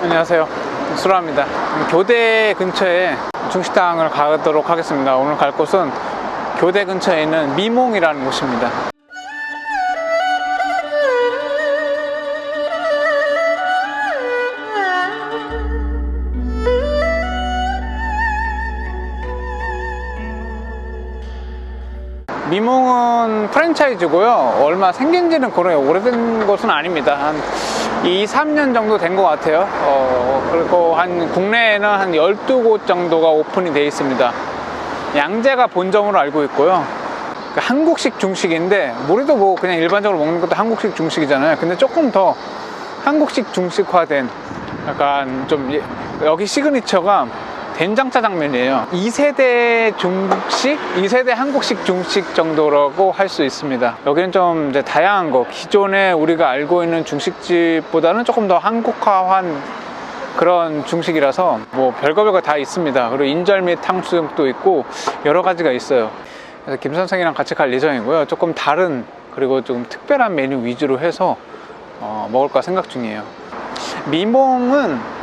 안녕하세요. 수라입니다. 교대 근처에 중식당을 가도록 하겠습니다. 오늘 갈 곳은 교대 근처에 있는 미몽이라는 곳입니다. 미몽은 프랜차이즈고요. 얼마 생긴 지는 그래 오래된 곳은 아닙니다. 한 2, 3년 정도 된 것 같아요. 어, 그리고 한 국내에는 한 12곳 정도가 오픈이 되어 있습니다. 양재가 본점으로 알고 있고요. 그 한국식 중식인데 우리도 뭐 그냥 일반적으로 먹는 것도 한국식 중식이잖아요. 근데 조금 더 한국식 중식화된 약간 좀 예- 여기 시그니처가 된장 짜 장면이에요. 2세대 중식, 2세대 한국식 중식 정도라고 할 수 있습니다. 여기는 좀 이제 다양한 거, 기존에 우리가 알고 있는 중식집보다는 조금 더 한국화한 그런 중식이라서 뭐 별거 별거 다 있습니다. 그리고 인절 미 탕수육도 있고 여러 가지가 있어요. 그래서 김 선생이랑 같이 갈 예정이고요. 조금 다른 그리고 좀 특별한 메뉴 위주로 해서 어, 먹을까 생각 중이에요. 미몽은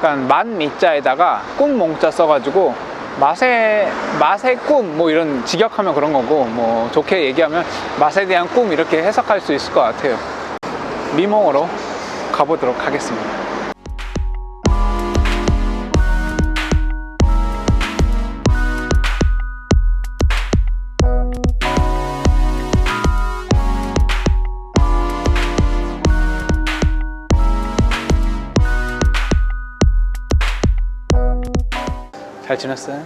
약간 만 미자에다가 꿈 몽자 써가지고 맛의 맛의 꿈 뭐 이런 직역하면 그런 거고 뭐 좋게 얘기하면 맛에 대한 꿈 이렇게 해석할 수 있을 것 같아요. 미몽으로 가보도록 하겠습니다. 잘 지냈어요?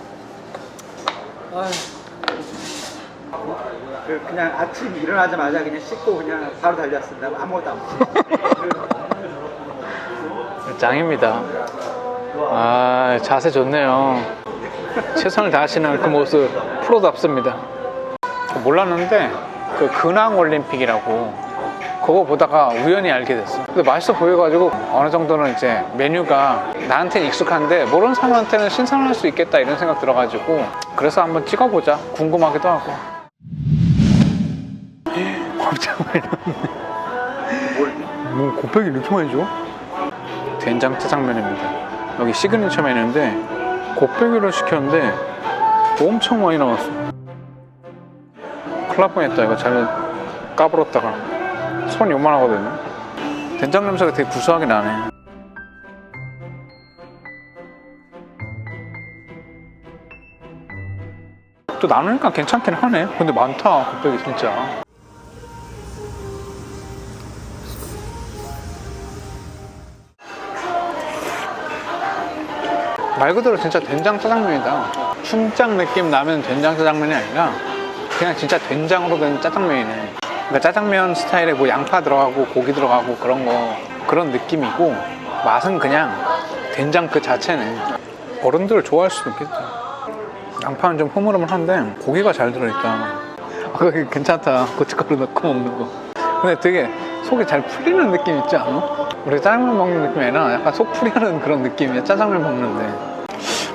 그 그냥 아침 일어나자마자 그냥 씻고 그냥 바로 달렸습니다. 아무것도 안 먹고. 짱입니다. 아 자세 좋네요. 최선을 다하시는 그 모습 프로답습니다. 몰랐는데 그 근황 올림픽이라고 그거 보다가 우연히 알게 됐어. 근데 맛있어 보여가지고 어느 정도는 이제 메뉴가 나한테는 익숙한데 모르는 사람한테는 신선할 수 있겠다 이런 생각 들어가지고 그래서 한번 찍어보자 궁금하기도 하고. 곱창 많이 넣었네. 뭐 곱빼기 이렇게 많이 줘? 된장 짜장면입니다. 여기 시그니처 메뉴인데 곱빼기를 시켰는데 엄청 많이 나왔어. 날 뻔했다. 이거 잘못 까불었다가 손이 요만하거든요. 된장 냄새가 되게 구수하게 나네. 또 나누니까 괜찮긴 하네. 근데 많다 곱빼기 진짜. 말 그대로 진짜 된장 짜장면이다. 춘장 느낌 나면 된장 짜장면이 아니라 그냥 진짜 된장으로 된 짜장면이네. 그러니까 짜장면 스타일에 뭐 양파 들어가고 고기 들어가고 그런 거 그런 느낌이고 맛은 그냥 된장 그 자체네. 어른들 좋아할 수도 있겠다. 양파는 좀 흐물흐물한데 고기가 잘 들어있다. 아, 그게 괜찮다. 고춧가루 넣고 먹는 거. 근데 되게 속이 잘 풀리는 느낌 있지 않아? 우리 짜장면 먹는 느낌이 아니라 약간 속 풀리는 그런 느낌이야. 짜장면 먹는데.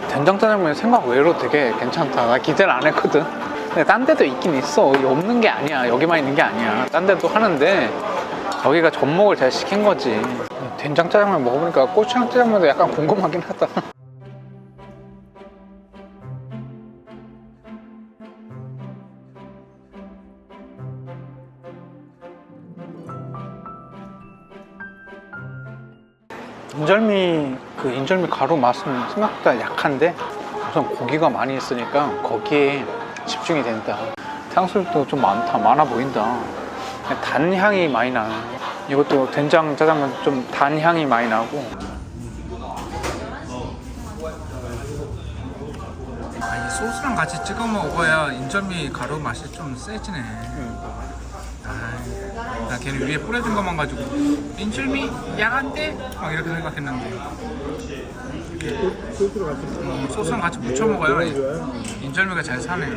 된장 짜장면 생각 외로 되게 괜찮다. 나 기대를 안 했거든. 근데 딴 데도 있긴 있어. 없는 게 아니야. 여기만 있는 게 아니야. 딴 데도 하는데 여기가 접목을 잘 시킨 거지. 된장 짜장면 먹어보니까 고추장 짜장면도 약간 궁금하긴 하다. 인절미 그 인절미 가루 맛은 생각보다 약한데 우선 고기가 많이 있으니까 거기에 집중이 된다. 탕수육도 좀 많다, 많아 보인다. 단 향이 많이 나네. 이것도 된장 짜장면 좀 단 향이 많이 나고. 아니 소스랑 같이 찍어 먹어야 인절미 가루 맛이 좀 세지네. 아, 나 걔는 위에 뿌려준 것만 가지고 인절미 야간데 막 이렇게 생각했는데. 어, 소스랑 같이 무쳐 먹어야 인절미가 잘 사네.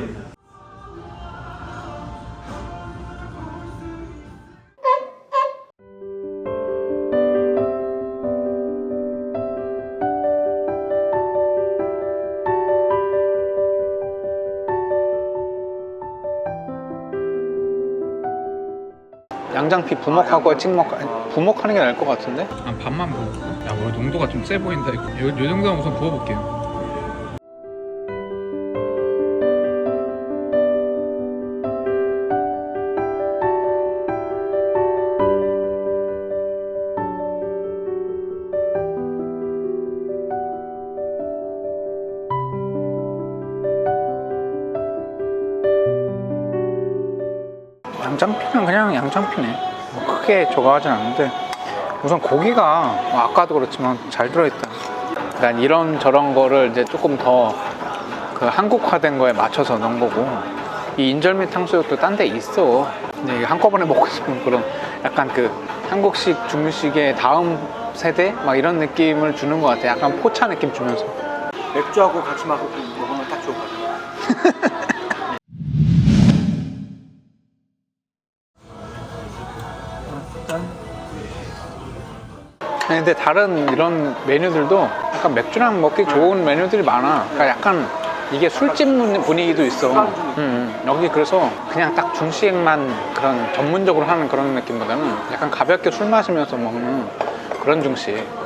양장피 부먹하고 찍먹 부먹하는 게 나을 것 같은데? 한 반만 부어볼까? 야, 뭐 농도가 좀 세 보인다. 이거. 요, 요 정도면 우선 부어볼게요. 양장피네. 뭐 크게 저거 하진 않는데 우선 고기가 뭐 아까도 그렇지만 잘 들어있다. 난 이런 저런 거를 이제 조금 더 그 한국화된 거에 맞춰서 넣은 거고 이 인절미 탕수육도 딴 데 있어. 근데 이게 한꺼번에 먹고 싶은 그런 약간 그 한국식 중식의 다음 세대 막 이런 느낌을 주는 것 같아. 약간 포차 느낌 주면서. 맥주하고 같이 먹- 먹으면 딱 좋을 것 같아 요. 아니, 근데 다른 이런 메뉴들도 약간 맥주랑 먹기 좋은 메뉴들이 많아. 그러니까 약간 이게 술집 분- 분위기도 있어. 음, 음. 여기 그래서 그냥 딱 중식만 그런 전문적으로 하는 그런 느낌보다는 약간 가볍게 술 마시면서 먹는 그런 중식.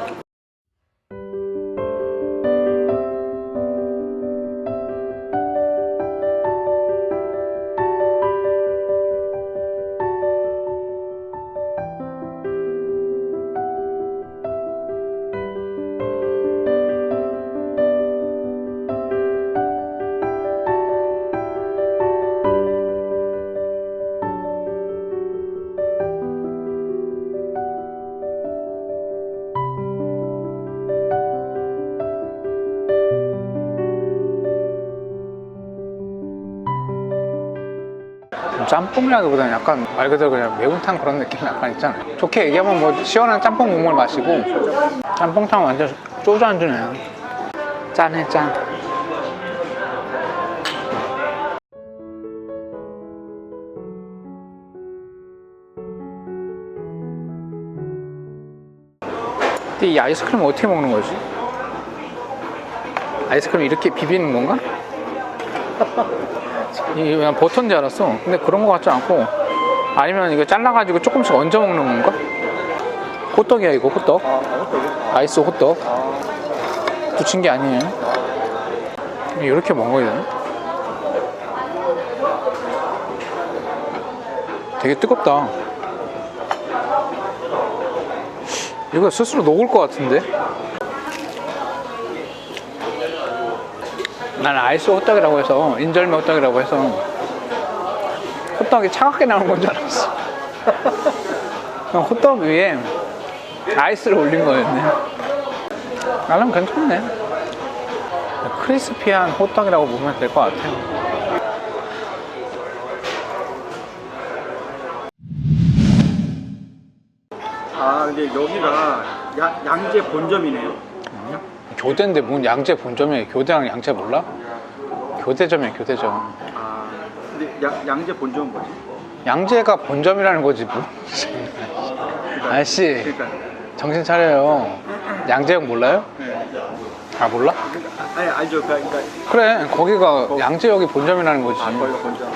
짬뽕이라기보다는 약간 말 그대로 그냥 매운탕 그런 느낌 약간 있잖아. 좋게 얘기하면 뭐 시원한 짬뽕 국물 마시고 짬뽕탕 완전 안주네. 짠해 짠. 근데 이 아이스크림 어떻게 먹는 거지? 아이스크림 이렇게 비비는 건가? 이게 그냥 버터인 줄 알았어. 근데 그런 거 같지 않고 아니면 이거 잘라가지고 조금씩 얹어 먹는 건가? 호떡이야 이거 호떡. 아? 아이스 호떡. 붙인 게 아니에요. 이렇게 먹어야 되나? 되게 뜨겁다. 이거 스스로 녹을 것 같은데? 난 아이스 호떡이라고 해서 인절미 호떡이라고 해서 호떡이 차갑게 나오는 건 줄 알았어. 호떡 위에 아이스를 올린 거였네. 나름 괜찮네. 크리스피한 호떡이라고 보면 될 것 같아요. 아, 근데 여기가 야- 양재 본점이네요. 교대인데 뭔 양재 본점이에요? 교대랑 양재 몰라? 교대점이에요, 교대점. 아, 근데 야- 양재 본점은 뭐지? 양재가 본점이라는 거지, 뭐. 아저씨, 그러니까 정신 차려요. 양재역 몰라요? 네. 아, 몰라? 아, 아니 알죠. 그러니까 그래, 거기가 양재역이 본점이라는 거지. 아, 거기가 본점.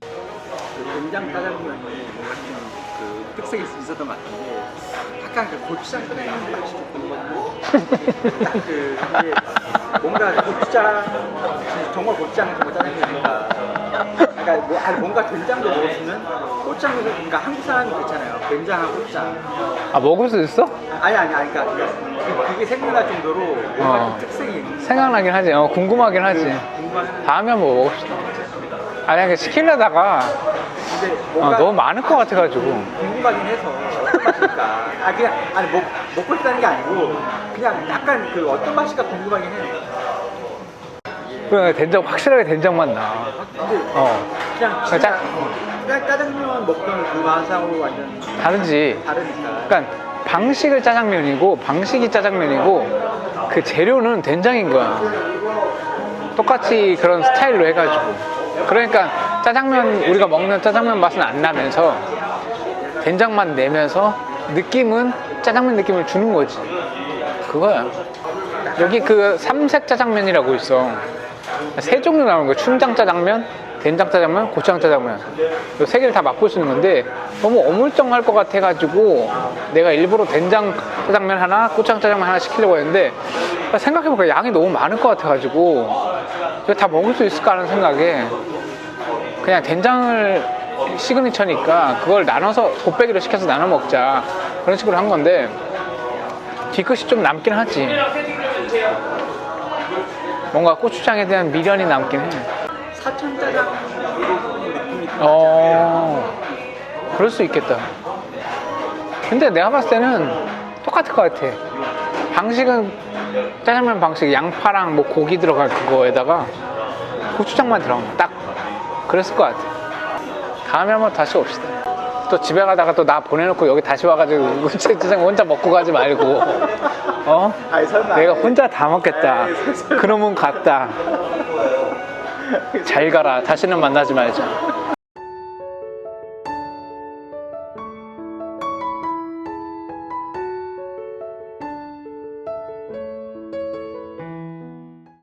그 된장 좀 그 특색이 있었던 것 같은데 약간 그 고추장 같은 맛이 조금 있고 딱그 뭔가 고추장 정말 고추장 정말 짜장면이니까 그러니까 뭐 아니 뭔가 된장도 먹었으면 고추장도 그러니까 한국 사람이 그렇잖아요 된장하고 고추장 아, 먹을 수 있어? 아니 아니 아니 그러니까 그- 그게 생각날 정도로 뭔가 어. 좀 특색이 있는 생각나긴 하지. 어, 궁금하긴 하지. 궁금한 다음에 한번 먹읍시다. 아니, 그냥 시키려다가 아, 너무 많을 것 같아가지고. 궁금하긴 해서 어떤 맛일까 아 그냥 아니 먹, 먹고 싶다는 게 아니고 그냥 약간 그 어떤 맛일까 궁금하긴 해 그래, 된장, 확실하게 된장만 나. 근데 어, 그냥 짜- 진짜 짜- 짜장면 먹던 그 맛하고 완전 다르지. 다르니까 그러니까 방식은 짜장면이고 방식이 짜장면이고 그 재료는 된장인 거야. 똑같이 그런 스타일로 해가지고. 그러니까 짜장면 우리가 먹는 짜장면 맛은 안 나면서 된장만 내면서 느낌은 짜장면 느낌을 주는 거지. 그거야. 여기 그 삼색 짜장면이라고 있어. 세 종류 나오는 거야. 춘장 짜장면, 된장 짜장면, 고추장 짜장면 이 세 개를 다 맛볼 수 있는 건데 너무 어물쩡할 것 같아 가지고 내가 일부러 된장 짜장면 하나, 고추장 짜장면 하나 시키려고 했는데 생각해보니까 양이 너무 많을 것 같아 가지고 이거 다 먹을 수 있을까 하는 생각에 그냥 된장을 시그니처니까 그걸 나눠서 곱빼기로 시켜서 나눠 먹자 그런 식으로 한 건데 뒤끝이 좀 남긴 하지 뭔가 고추장에 대한 미련이 남긴 해 사천 짜장 느낌이 어, 그럴 수 있겠다. 근데 내가 봤을 때는 똑같을 것 같아. 방식은 짜장면 방식 양파랑 뭐 고기 들어갈 그거에다가 고추장만 들어가면 딱 그랬을 것 같아. 다음에 한번 다시 옵시다. 또 집에 가다가 또 나 보내놓고 여기 다시 와가지고 짜장 혼자 먹고 가지 말고 어? 아니 내가 혼자 다 먹겠다. 그러면 갔다. 잘 가라. 다시는 만나지 말자.